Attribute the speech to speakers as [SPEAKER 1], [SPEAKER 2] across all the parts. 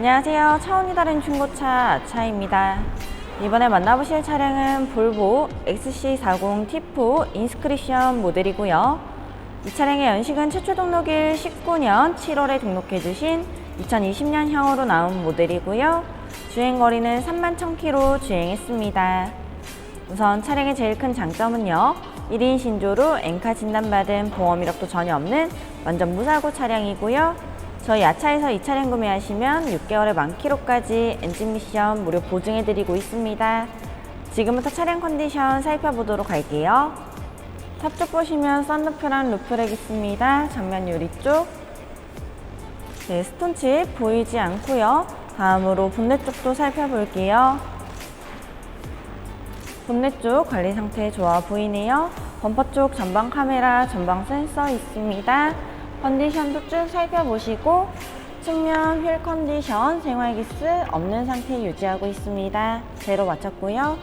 [SPEAKER 1] 안녕하세요. 차원이 다른 중고차 차입니다. 이번에 만나보실 차량은 볼보 XC40 T4 인스크리션 모델이고요. 이 차량의 연식은 최초 등록일 19년 7월에 등록해주신 2020년형으로 나온 모델이고요. 주행거리는 3만 1000km 주행했습니다. 우선 차량의 제일 큰 장점은요. 1인 신조로 엔카 진단받은 보험 이력도 전혀 없는 완전 무사고 차량이고요. 저희 야차에서 이 차량 구매하시면 6개월의 만 킬로까지 엔진 미션 무료 보증해드리고 있습니다. 지금부터 차량 컨디션 살펴보도록 할게요. 탑쪽 보시면 썬루프랑 루프렉 있습니다. 전면 유리 쪽. 네, 스톤칩 보이지 않고요. 다음으로 본넷 쪽도 살펴볼게요. 본넷 쪽 관리 상태 좋아 보이네요. 범퍼 쪽 전방 카메라, 전방 센서 있습니다. 컨디션도 쭉 살펴보시고 측면 휠 컨디션, 생활 기스 없는 상태 유지하고 있습니다. 제로 맞췄고요.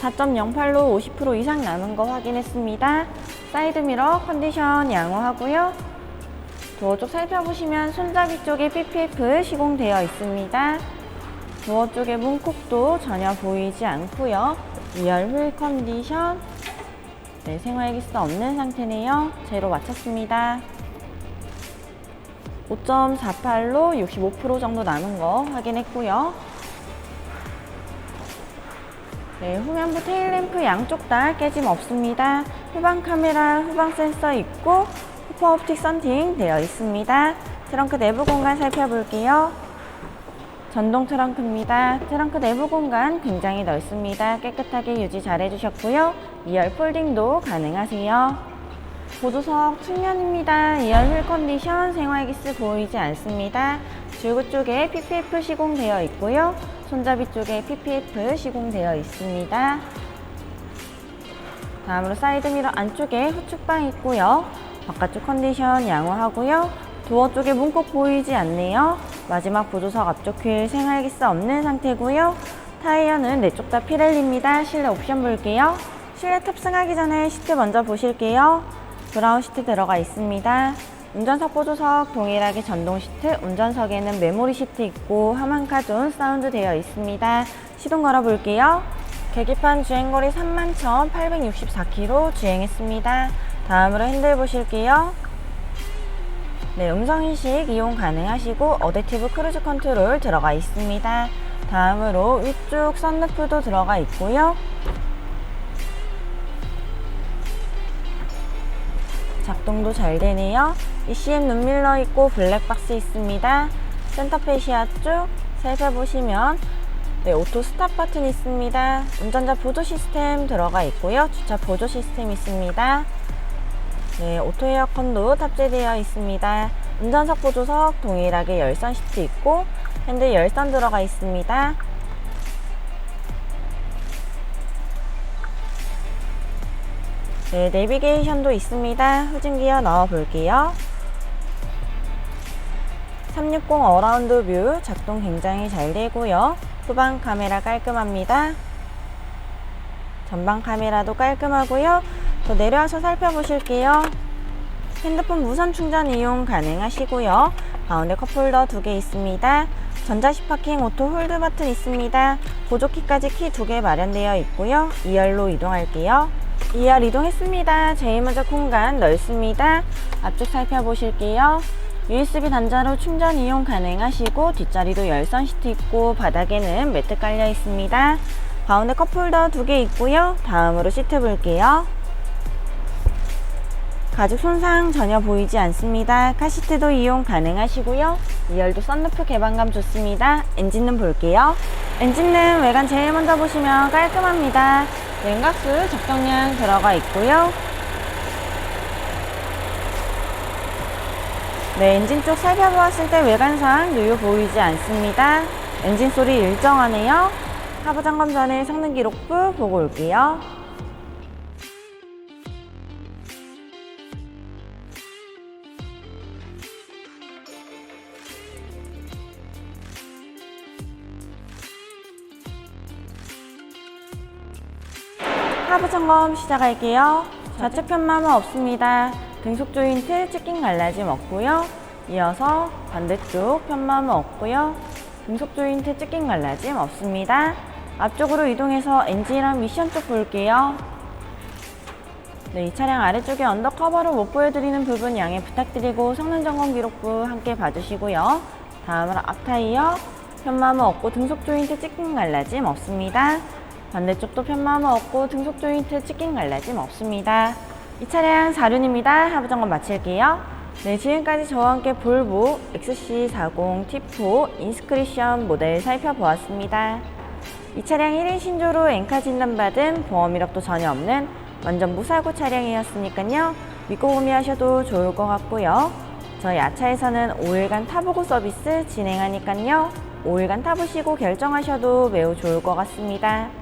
[SPEAKER 1] 4.08로 50% 이상 남은 거 확인했습니다. 사이드 미러 컨디션 양호하고요. 도어 쪽 살펴보시면 손잡이 쪽에 PPF 시공되어 있습니다. 도어 쪽에 문콕도 전혀 보이지 않고요. 리얼 휠 컨디션 네, 생활 기스 없는 상태네요. 제로 맞췄습니다. 5.48로 65% 정도 남은 거 확인했고요. 네, 후면부 테일램프 양쪽 다 깨짐 없습니다. 후방 카메라, 후방 센서 있고 후퍼 옵틱 썬팅 되어 있습니다. 트렁크 내부 공간 살펴볼게요. 전동 트렁크입니다. 트렁크 내부 공간 굉장히 넓습니다. 깨끗하게 유지 잘 해주셨고요. 2열 폴딩도 가능하세요. 보조석 측면입니다. 2열 휠 컨디션 생활기스 보이지 않습니다. 줄구 쪽에 PPF 시공되어 있고요. 손잡이 쪽에 PPF 시공되어 있습니다. 다음으로 사이드미러 안쪽에 후측방 있고요. 바깥쪽 컨디션 양호하고요. 도어 쪽에 문콕 보이지 않네요. 마지막 보조석 앞쪽 휠 생활기스 없는 상태고요. 타이어는 네쪽다 피렐리입니다. 실내 옵션 볼게요. 실내 탑승하기 전에 시트 먼저 보실게요. 브라운 시트 들어가 있습니다. 운전석 보조석 동일하게 전동 시트, 운전석에는 메모리 시트 있고 하만카존 사운드 되어 있습니다. 시동 걸어 볼게요. 계기판 주행거리 31,864km 주행했습니다. 다음으로 핸들 보실게요. 네, 음성인식 이용 가능하시고 어댑티브 크루즈 컨트롤 들어가 있습니다. 다음으로 위쪽 썬루프도 들어가 있고요. 작동도 잘 되네요. ECM 눈밀러 있고 블랙박스 있습니다. 센터페시아 쪽 살펴보시면 네, 오토 스탑 버튼 있습니다. 운전자 보조 시스템 들어가 있고요. 주차 보조 시스템 있습니다. 네, 오토 에어컨도 탑재되어 있습니다. 운전석 보조석 동일하게 열선 시트 있고 핸들 열선 들어가 있습니다. 네, 내비게이션도 있습니다. 후진기어 넣어 볼게요. 360 어라운드 뷰 작동 굉장히 잘 되고요. 후방 카메라 깔끔합니다. 전방 카메라도 깔끔하고요. 더 내려와서 살펴보실게요. 핸드폰 무선 충전 이용 가능하시고요. 가운데 컵홀더 두 개 있습니다. 전자식 파킹 오토 홀드 버튼 있습니다. 보조키까지 키 두 개 마련되어 있고요. 2열로 이동할게요. 2열 이동했습니다. 제일 먼저 공간 넓습니다. 앞쪽 살펴보실게요. USB 단자로 충전 이용 가능하시고 뒷자리도 열선 시트 있고 바닥에는 매트 깔려 있습니다. 가운데 컵홀더 두 개 있고요. 다음으로 시트 볼게요. 가죽 손상 전혀 보이지 않습니다. 카시트도 이용 가능하시고요. 2열도 썬루프 개방감 좋습니다. 엔진룸 볼게요. 엔진룸 외관 제일 먼저 보시면 깔끔합니다. 냉각수 적정량 들어가 있고요. 네, 엔진 쪽 살펴보았을 때 외관상 누유 보이지 않습니다. 엔진 소리 일정하네요. 하부 점검 전에 성능 기록부 보고 올게요. 하부 점검 시작할게요. 좌측 편마모 없습니다. 등속 조인트 치킨 갈라짐 없고요. 이어서 반대쪽 편마모 없고요. 등속 조인트 찢긴 갈라짐 없습니다. 앞쪽으로 이동해서 엔진이랑 미션 쪽 볼게요. 네, 이 차량 아래쪽에 언더커버로 못 보여드리는 부분 양해 부탁드리고 성능 점검 기록부 함께 봐주시고요. 다음으로 앞타이어 편마모 없고 등속 조인트 찢긴 갈라짐 없습니다. 반대쪽도 편마모 없고 등속 조인트 찢긴 갈라짐 없습니다. 이 차량 4륜입니다. 하부 점검 마칠게요. 네, 지금까지 저와 함께 볼보 XC40 T4 인스크리션 모델 살펴보았습니다. 이 차량 1인 신조로 엔카 진단받은 보험 이력도 전혀 없는 완전 무사고 차량이었으니까요. 믿고 구매하셔도 좋을 것 같고요. 저희 아차에서는 5일간 타보고 서비스 진행하니까요. 5일간 타보시고 결정하셔도 매우 좋을 것 같습니다.